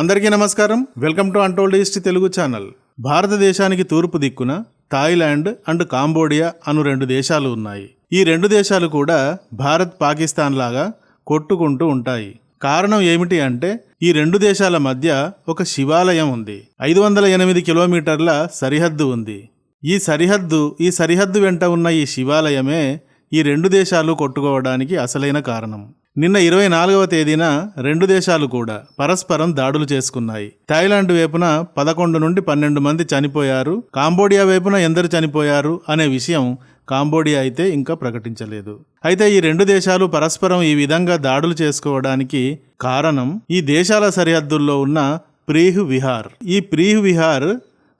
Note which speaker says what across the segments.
Speaker 1: అందరికీ నమస్కారం. Welcome to untold east Telugu channel. భారతదేశానికి తూర్పు దిక్కున థాయిలాండ్ అండ్ కాంబోడియా అను రెండు దేశాలు ఉన్నాయి. ఈ రెండు దేశాలు కూడా భారత్ పాకిస్తాన్ లాగా కొట్టుకుంటూ ఉంటాయి. కారణం ఏమిటి అంటే ఈ రెండు దేశాల మధ్య ఒక శివాలయం ఉంది. ఐదు వందల ఎనిమిది కిలోమీటర్ల సరిహద్దు ఉంది. ఈ సరిహద్దు ఈ సరిహద్దు వెంట ఉన్న ఈ శివాలయమే ఈ రెండు దేశాలు కొట్టుకోవడానికి అసలైన కారణం. నిన్న ఇరవై నాలుగవ తేదీన రెండు దేశాలు కూడా పరస్పరం దాడులు చేసుకున్నాయి. థాయిలాండ్ వైపున పదకొండు నుండి పన్నెండు మంది చనిపోయారు. కాంబోడియా వైపున ఎందరు చనిపోయారు అనే విషయం కాంబోడియా అయితే ఇంకా ప్రకటించలేదు. అయితే ఈ రెండు దేశాలు పరస్పరం ఈ విధంగా దాడులు చేసుకోవడానికి కారణం ఈ దేశాల సరిహద్దుల్లో ఉన్న ప్రీహు విహార్. ఈ ప్రీహు విహార్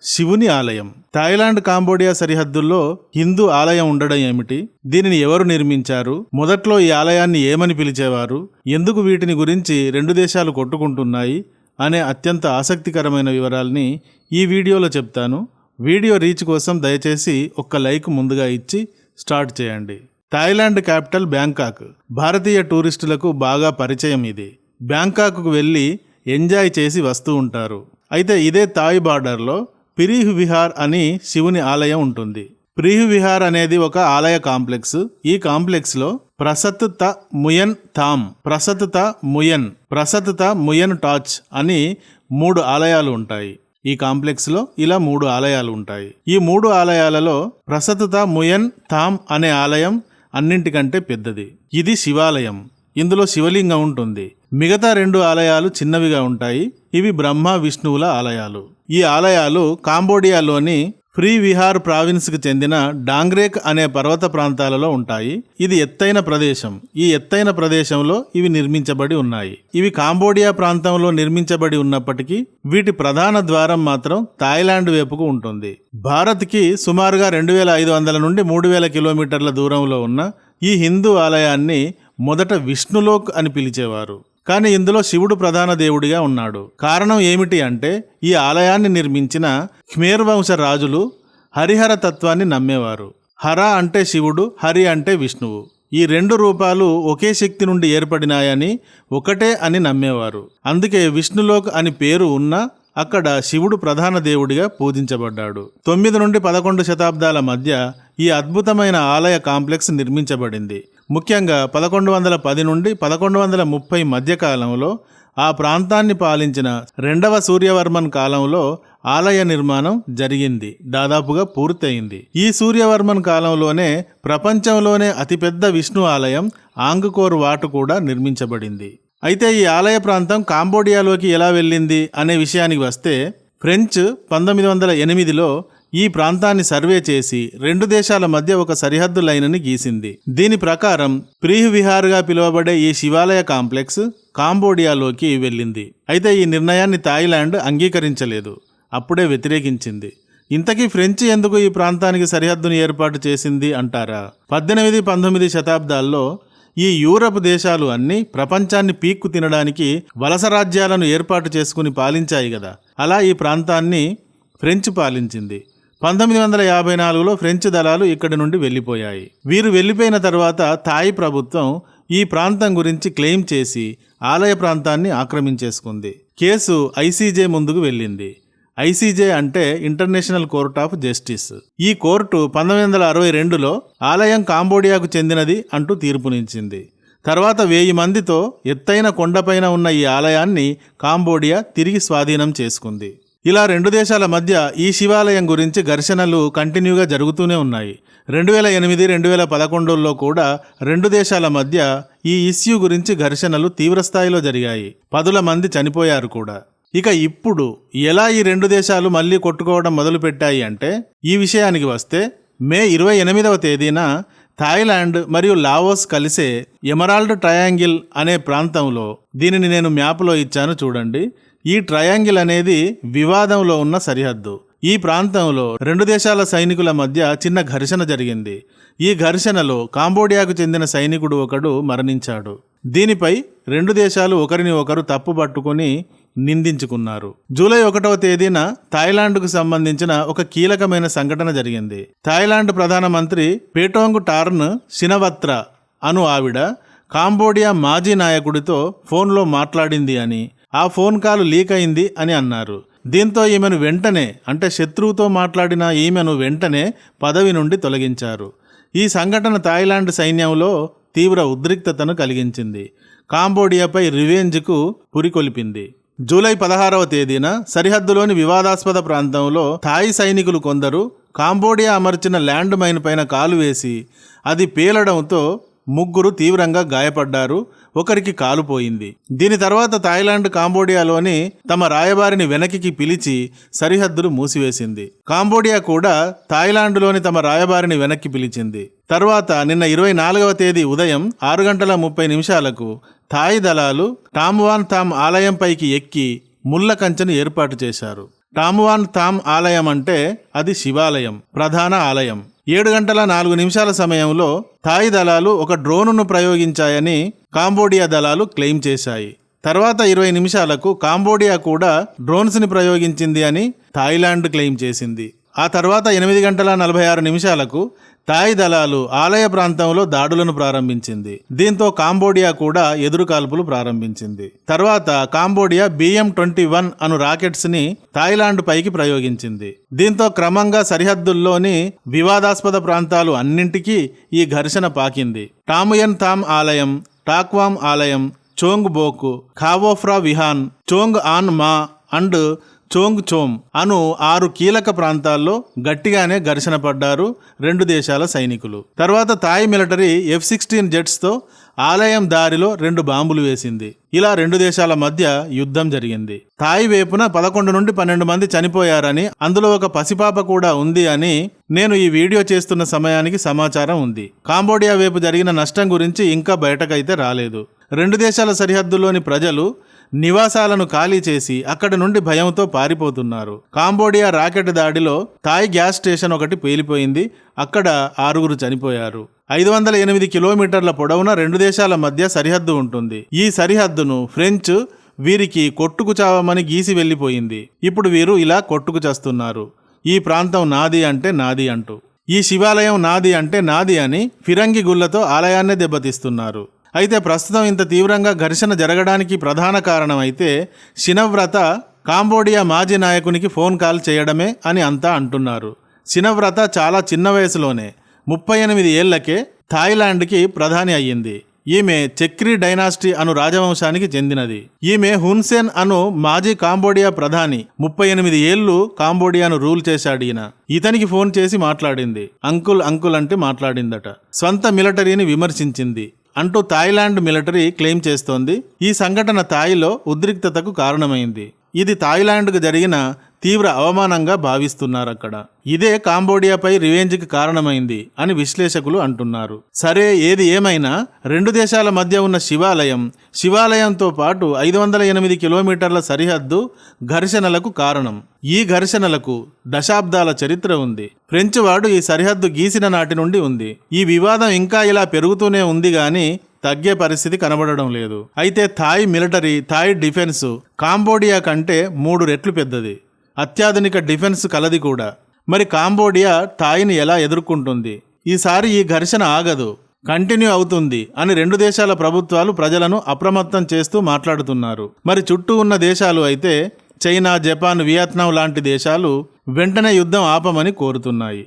Speaker 1: శివుని ఆలయం. థాయిలాండ్ కాంబోడియా సరిహద్దుల్లో హిందూ ఆలయం ఉండడం ఏమిటి? దీనిని ఎవరు నిర్మించారు? మొదట్లో ఈ ఆలయాన్ని ఏమని పిలిచేవారు? ఎందుకు వీటిని గురించి రెండు దేశాలు కొట్టుకుంటున్నాయి? అనే అత్యంత ఆసక్తికరమైన వివరాల్ని ఈ వీడియోలో చెప్తాను. వీడియో రీచ్ కోసం దయచేసి ఒక్క లైక్ ముందుగా ఇచ్చి స్టార్ట్ చేయండి. Thailand capital Bangkok. భారతీయ టూరిస్టులకు బాగా పరిచయం ఇది. బ్యాంకాక్కు వెళ్ళి ఎంజాయ్ చేసి వస్తూ ఉంటారు. అయితే ఇదే థాయ్ బార్డర్లో పిరీహు విహార్ అని శివుని ఆలయం ఉంటుంది. ప్రీహ్ విహార్ అనేది ఒక ఆలయ కాంప్లెక్స్. ఈ కాంప్లెక్స్లో ప్రసత్ త ముయన్ థామ్ ప్రసత్ త ముయన్ ప్రసత్ త ముయన్ టాచ్ అని మూడు ఆలయాలు ఉంటాయి. ఈ కాంప్లెక్స్లో ఇలా మూడు ఆలయాలు ఉంటాయి. ఈ మూడు ఆలయాలలో ప్రసతుత ముయన్ థామ్ అనే ఆలయం అన్నింటికంటే పెద్దది. ఇది శివాలయం. ఇందులో శివలింగం ఉంటుంది. మిగతా రెండు ఆలయాలు చిన్నవిగా ఉంటాయి. ఇవి బ్రహ్మ విష్ణువుల ఆలయాలు. ఈ ఆలయాలు కాంబోడియాలోని ఫ్రీ విహార్ ప్రావిన్స్కి చెందిన డాంగ్రేక్ అనే పర్వత ప్రాంతాలలో ఉంటాయి. ఇది ఎత్తైన ప్రదేశం. ఈ ఎత్తైన ప్రదేశంలో ఇవి నిర్మించబడి ఉన్నాయి. ఇవి కాంబోడియా ప్రాంతంలో నిర్మించబడి ఉన్నప్పటికీ వీటి ప్రధాన ద్వారం మాత్రం థాయిలాండ్ వైపుకు ఉంటుంది. భారత్కి సుమారుగా రెండు వేల ఐదు వందల నుండి మూడు వేల కిలోమీటర్ల దూరంలో ఉన్న ఈ హిందూ ఆలయాన్ని మొదట విష్ణులోక్ అని పిలిచేవారు. కానీ ఇందులో శివుడు ప్రధాన దేవుడిగా ఉన్నాడు. కారణం ఏమిటి అంటే ఈ ఆలయాన్ని నిర్మించిన ఖ్మేర్ వంశ రాజులు హరిహర తత్వాన్ని నమ్మేవారు. హర అంటే శివుడు హరి అంటే విష్ణువు. ఈ రెండు రూపాలు ఒకే శక్తి నుండి ఏర్పడినాయని ఒకటే అని నమ్మేవారు. అందుకే విష్ణులోక్ అని పేరు ఉన్నా అక్కడ శివుడు ప్రధాన దేవుడిగా పూజించబడ్డాడు. తొమ్మిది నుండి పదకొండు శతాబ్దాల మధ్య ఈ అద్భుతమైన ఆలయ కాంప్లెక్స్ నిర్మించబడింది. ముఖ్యంగా పదకొండు వందల పది నుండి పదకొండు వందల ముప్పై మధ్యకాలంలో ఆ ప్రాంతాన్ని పాలించిన రెండవ సూర్యవర్మన్ కాలంలో ఆలయ నిర్మాణం జరిగింది. దాదాపుగా పూర్తయింది. ఈ సూర్యవర్మన్ కాలంలోనే ప్రపంచంలోనే అతిపెద్ద విష్ణు ఆలయం ఆంగ్కోర్ వాటు కూడా నిర్మించబడింది. అయితే ఈ ఆలయ ప్రాంతం కాంబోడియాలోకి ఎలా వెళ్ళింది అనే విషయానికి వస్తే ఫ్రెంచ్ పంతొమ్మిది వందల ఎనిమిదిలో ఈ ప్రాంతాన్ని సర్వే చేసి రెండు దేశాల మధ్య ఒక సరిహద్దు లైన్ని గీసింది. దీని ప్రకారం ప్రీహ్ విహార్గా పిలువబడే ఈ శివాలయ కాంప్లెక్స్ కాంబోడియాలోకి వెళ్ళింది. అయితే ఈ నిర్ణయాన్ని థాయిలాండ్ అంగీకరించలేదు. అప్పుడే వ్యతిరేకించింది. ఇంతకీ ఫ్రెంచ్ ఎందుకు ఈ ప్రాంతానికి సరిహద్దును ఏర్పాటు చేసింది అంటారా? పద్దెనిమిది పంతొమ్మిది శతాబ్దాల్లో ఈ యూరప్ దేశాలు అన్నీ ప్రపంచాన్ని పీక్కు తినడానికి వలస రాజ్యాలను ఏర్పాటు చేసుకుని పాలించాయి కదా అలా ఈ ప్రాంతాన్ని ఫ్రెంచ్ పాలించింది. పంతొమ్మిది వందల యాభై నాలుగులో ఫ్రెంచ్ దళాలు ఇక్కడి నుండి వెళ్ళిపోయాయి. వీరు వెళ్ళిపోయిన తర్వాత థాయ్ ప్రభుత్వం ఈ ప్రాంతం గురించి క్లెయిమ్ చేసి ఆలయ ప్రాంతాన్ని ఆక్రమించేసుకుంది. కేసు ఐసీజే ముందుకు వెళ్ళింది. ఐసీజే అంటే ఇంటర్నేషనల్ కోర్ట్ ఆఫ్ జస్టిస్. ఈ కోర్టు పంతొమ్మిది వందల అరవై రెండులో ఆలయం కాంబోడియాకు చెందినది అంటూ తీర్పునిచ్చింది తర్వాత వెయ్యి మందితో ఎత్తైన కొండపైన ఉన్న ఈ ఆలయాన్ని కాంబోడియా తిరిగి స్వాధీనం చేసుకుంది. ఇలా రెండు దేశాల మధ్య ఈ శివాలయం గురించి ఘర్షణలు కంటిన్యూగా జరుగుతూనే ఉన్నాయి. రెండు వేల ఎనిమిది రెండు వేల పదకొండులో కూడా రెండు దేశాల మధ్య ఈ ఇష్యూ గురించి ఘర్షణలు తీవ్రస్థాయిలో జరిగాయి. పదుల మంది చనిపోయారు కూడా. ఇక ఇప్పుడు ఎలా ఈ రెండు దేశాలు మళ్ళీ కొట్టుకోవడం మొదలుపెట్టాయి అంటే ఈ విషయానికి వస్తే మే ఇరవై ఎనిమిదవ తేదీన థాయిలాండ్ మరియు లావోస్ కలిసే ఎమరాల్డ్ ట్రయాంగిల్ అనే ప్రాంతంలో దీనిని నేను మ్యాప్లో ఇచ్చాను చూడండి ఈ ట్రయాంగిల్ అనేది వివాదంలో ఉన్న సరిహద్దు. ఈ ప్రాంతంలో రెండు దేశాల సైనికుల మధ్య చిన్న ఘర్షణ జరిగింది. ఈ ఘర్షణలో కాంబోడియాకు చెందిన సైనికుడు ఒకడు మరణించాడు. దీనిపై రెండు దేశాలు ఒకరిని ఒకరు తప్పు పట్టుకుని నిందించుకున్నారు. జూలై ఒకటవ తేదీన థాయిలాండ్కు సంబంధించిన ఒక కీలకమైన సంఘటన జరిగింది. థాయిలాండ్ ప్రధానమంత్రి పేటోంగ్ టార్న్ షినవత్ర అను ఆవిడ కాంబోడియా మాజీ నాయకుడితో ఫోన్లో మాట్లాడింది అని ఆ ఫోన్ కాల్ లీక్ అయింది అని అన్నారు. దీంతో ఈమెను వెంటనే అంటే శత్రువుతో మాట్లాడిన ఈమెను వెంటనే పదవి నుండి తొలగించారు. ఈ సంఘటన థాయిలాండ్ సైన్యంలో తీవ్ర ఉద్రిక్తతను కలిగించింది. కాంబోడియాపై రివెంజ్కు పురికొల్పింది. జూలై పదహారవ తేదీన సరిహద్దులోని వివాదాస్పద ప్రాంతంలో థాయి సైనికులు కొందరు కాంబోడియా అమర్చిన ల్యాండ్ మైన్ పైన కాలు వేసి అది పేలడంతో ముగ్గురు తీవ్రంగా గాయపడ్డారు. ఒకరికి కాలుపోయింది దీని తర్వాత థాయిలాండ్ కాంబోడియాలోని తమ రాయబారిని వెనక్కి పిలిచి సరిహద్దులు మూసివేసింది. కాంబోడియా కూడా థాయిలాండ్లోని తమ రాయబారిని వెనక్కి పిలిచింది. తర్వాత నిన్న ఇరవై నాలుగవ తేదీ ఉదయం ఆరు గంటల ముప్పై నిమిషాలకు థాయి దళాలు టామ్వాన్ తామ్ ఆలయంపైకి ఎక్కి ముళ్ళ కంచెను ఏర్పాటు చేశారు. టామ్వాన్ తామ్ ఆలయం అంటే అది శివాలయం ప్రధాన ఆలయం. ఏడు గంటల నాలుగు నిమిషాల సమయంలో థాయ్ దళాలు ఒక డ్రోనును ప్రయోగించాయని కాంబోడియా దళాలు క్లెయిమ్ చేశాయి. తర్వాత ఇరవై నిమిషాలకు కాంబోడియా కూడా డ్రోన్స్ని ప్రయోగించింది అని థాయిలాండ్ క్లెయిమ్ చేసింది. ఆ తర్వాత ఎనిమిది గంటల నలభై ఆరు నిమిషాలకు థాయ్ దళాలు ఆలయ ప్రాంతంలో దాడులను ప్రారంభించింది. దీంతో కాంబోడియా కూడా ఎదురు కాల్పులు ప్రారంభించింది. తర్వాత కాంబోడియా బిఎం ట్వంటీ వన్ అను రాకెట్స్ని థాయిలాండ్ పైకి ప్రయోగించింది. దీంతో క్రమంగా సరిహద్దుల్లోని వివాదాస్పద ప్రాంతాలు అన్నింటికీ ఈ ఘర్షణ పాకింది. టాముయన్ థామ్ ఆలయం టాక్వామ్ ఆలయం Chong Bok Khao Phra Vihan Chong An Ma and Chong Chom అను ఆరు కీలక ప్రాంతాల్లో గట్టిగానే ఘర్షణ పడ్డారు రెండు దేశాల సైనికులు. తర్వాత థాయ్ మిలిటరీ ఎఫ్ సిక్స్టీన్ జెట్స్తో ఆలయం దారిలో రెండు బాంబులు వేసింది. ఇలా రెండు దేశాల మధ్య యుద్ధం జరిగింది. థాయ్ వైపున పదకొండు నుండి పన్నెండు మంది చనిపోయారని అందులో ఒక పసిపాప కూడా ఉంది అని నేను ఈ వీడియో చేస్తున్న సమయానికి సమాచారం ఉంది. కాంబోడియా వైపు జరిగిన నష్టం గురించి ఇంకా బయటకైతే రాలేదు. రెండు దేశాల సరిహద్దుల్లోని ప్రజలు నివాసాలను ఖాళీ చేసి అక్కడి నుండి భయంతో పారిపోతున్నారు. కాంబోడియా రాకెట్ దాడిలో థాయ్ గ్యాస్ స్టేషన్ ఒకటి పేలిపోయింది. అక్కడ ఆరుగురు చనిపోయారు. ఐదు వందల ఎనిమిది కిలోమీటర్ల పొడవున రెండు దేశాల మధ్య సరిహద్దు ఉంటుంది. ఈ సరిహద్దును ఫ్రెంచ్ వీరికి కొట్టుకు చావమని గీసి వెళ్ళిపోయింది. ఇప్పుడు వీరు ఇలా కొట్టుకు చేస్తున్నారు. ఈ ప్రాంతం నాది అంటే నాది అంటూ. ఈ శివాలయం నాది అంటే నాది అని ఫిరంగి గుళ్ళతో ఆలయాన్నే దెబ్బతీస్తున్నారు. అయితే ప్రస్తుతం ఇంత తీవ్రంగా ఘర్షణ జరగడానికి ప్రధాన కారణం అయితే శినవ్రత కాంబోడియా మాజీ నాయకునికి ఫోన్ కాల్ చేయడమే అని అంతా అంటున్నారు. శినవ్రత చాలా చిన్న వయసులోనే ముప్పై ఎనిమిది ఏళ్ళకే థాయిలాండ్కి ప్రధాని అయ్యింది. ఈమె చక్రీ డైనాస్టీ అను రాజవంశానికి చెందినది. ఈమె హున్సేన్ అను మాజీ కాంబోడియా ప్రధాని ముప్పై ఎనిమిది ఏళ్ళు కాంబోడియాను రూల్ చేశాడు ఈయన. ఇతనికి ఫోన్ చేసి మాట్లాడింది. అంకుల్ అంకుల్ అంటే మాట్లాడిందట. స్వంత మిలిటరీని విమర్శించింది. అంటూ థాయిలాండ్ మిలిటరీ క్లెయిమ్ చేస్తోంది. ఈ సంఘటన థాయిలో ఉద్రిక్తతకు కారణమైంది. ఇది థాయిలాండ్కు జరిగిన తీవ్ర అవమానంగా భావిస్తున్నారు అక్కడ ఇదే కాంబోడియాపై రివెంజ్కి కారణమైంది అని విశ్లేషకులు అంటున్నారు. సరే ఏది ఏమైనా రెండు దేశాల మధ్య ఉన్న శివాలయం శివాలయంతో పాటు ఐదు వందల ఎనిమిది కిలోమీటర్ల సరిహద్దు ఘర్షణలకు కారణం. ఈ ఘర్షణలకు దశాబ్దాల చరిత్ర ఉంది. ఫ్రెంచ్ వాడు ఈ సరిహద్దు గీసిన నాటి నుండి ఉంది. ఈ వివాదం ఇంకా ఇలా పెరుగుతూనే ఉంది గాని తగ్గే పరిస్థితి కనబడడం లేదు. అయితే Thai military Thai defence Cambodia కంటే మూడు రెట్లు పెద్దది. అత్యాధునిక డిఫెన్స్ కలది కూడా. మరి కాంబోడియా థాయిని ఎలా ఎదుర్కొంటుంది? ఈసారి ఈ ఘర్షణ ఆగదు. కంటిన్యూ అవుతుంది అని రెండు దేశాల ప్రభుత్వాలు ప్రజలను అప్రమత్తం చేస్తూ మాట్లాడుతున్నారు. మరి చుట్టూ ఉన్న దేశాలు అయితే చైనా జపాన్ వియత్నాం లాంటి దేశాలు వెంటనే యుద్ధం ఆపమని కోరుతున్నాయి.